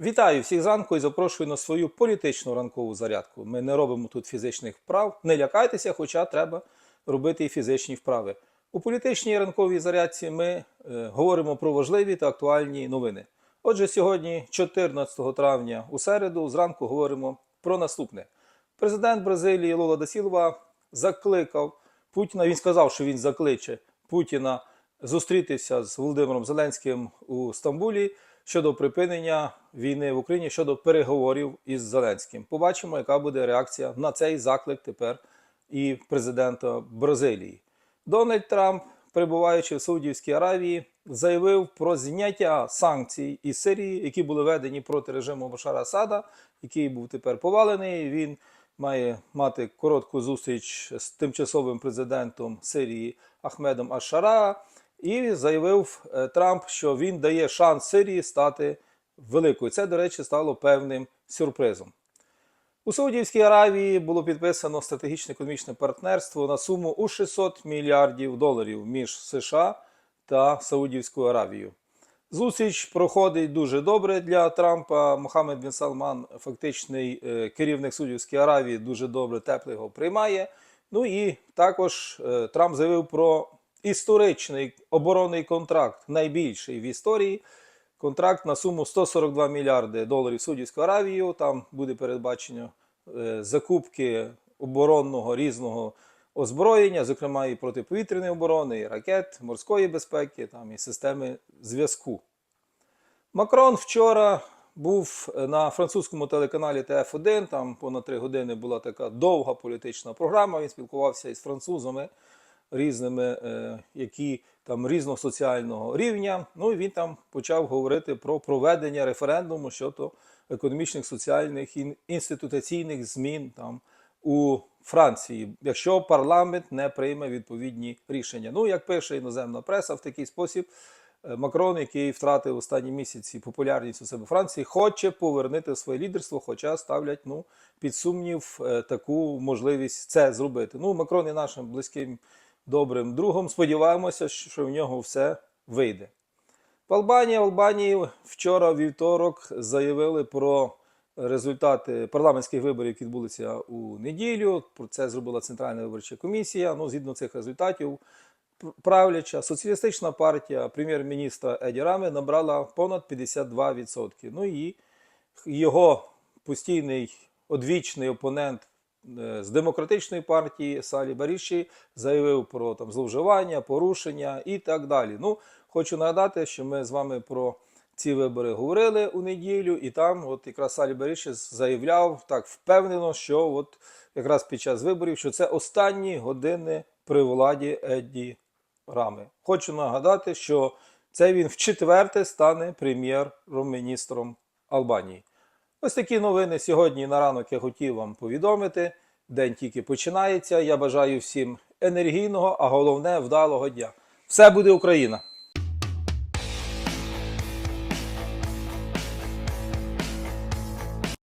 Вітаю всіх зранку і запрошую на свою політичну ранкову зарядку. Ми не робимо тут фізичних вправ. Не лякайтеся, хоча треба робити і фізичні вправи. У політичній ранковій зарядці ми е, говоримо про важливі та актуальні новини. Отже, сьогодні, 14 травня, у середу, зранку говоримо про наступне. Президент Бразилії Лула Дасілва закликав Путіна. Він сказав, що він закличе Путіна зустрітися з Володимиром Зеленським у Стамбулі щодо припинення війни в Україні щодо переговорів із Зеленським. Побачимо, яка буде реакція на цей заклик тепер і президента Бразилії. Дональд Трамп, перебуваючи в Саудівській Аравії, заявив про зняття санкцій із Сирії, які були введені проти режиму Башара Асада, який був тепер повалений. Він має мати коротку зустріч з тимчасовим президентом Сирії Ахмедом Ашара. І заявив е, Трамп, що він дає шанс Сирії стати великою. Це, до речі, стало певним сюрпризом. У Саудівській Аравії було підписано стратегічне економічне партнерство на суму у 600 мільярдів доларів між США та Саудівською Аравією. Зустріч проходить дуже добре для Трампа. Мохаммед Бін Салман, фактичний е, керівник Саудівської Аравії, дуже добре, тепло його приймає. Ну і також е, Трамп заявив про історичний оборонний контракт, найбільший в історії. Контракт на суму 142 мільярди доларів Саудівською Аравією. Там буде передбачено е, закупки оборонного різного озброєння, зокрема і протиповітряної оборони, і ракет, морської безпеки, там і системи зв'язку. Макрон вчора був на французькому телеканалі ТФ1. Там понад три години була така довга політична програма. Він спілкувався із французами різними, е, які там різного соціального рівня. Ну і він там почав говорити про проведення референдуму щодо економічних, соціальних і інституційних змін там у Франції, якщо парламент не прийме відповідні рішення. Ну як пише іноземна преса, в такий спосіб. е, Макрон, який втратив останні місяці популярність у себе Франції, хоче повернути своє лідерство, хоча ставлять ну, під сумнів е, таку можливість це зробити. Ну, Макрон є нашим близьким добрим другом. Сподіваємося, що в нього все вийде. В Албанії, в Албанії вчора, вівторок, заявили про результати парламентських виборів, які відбулися у неділю. Про це зробила Центральна виборча комісія. Ну, згідно цих результатів, правляча соціалістична партія прем'єр-міністра Еді Рами набрала понад 52%. Ну і його постійний одвічний опонент з демократичної партії Салі Баріші заявив про там зловживання, порушення і так далі. Ну, хочу нагадати, що ми з вами про ці вибори говорили у неділю, і там, от якраз Салі Баріші заявляв так впевнено, що от якраз під час виборів, що це останні години при владі Едді Рами. Хочу нагадати, що це він вчетверте стане прем'єр-міністром Албанії. Ось такі новини сьогодні на ранок я хотів вам повідомити. День тільки починається. Я бажаю всім енергійного, а головне вдалого дня. Все буде Україна!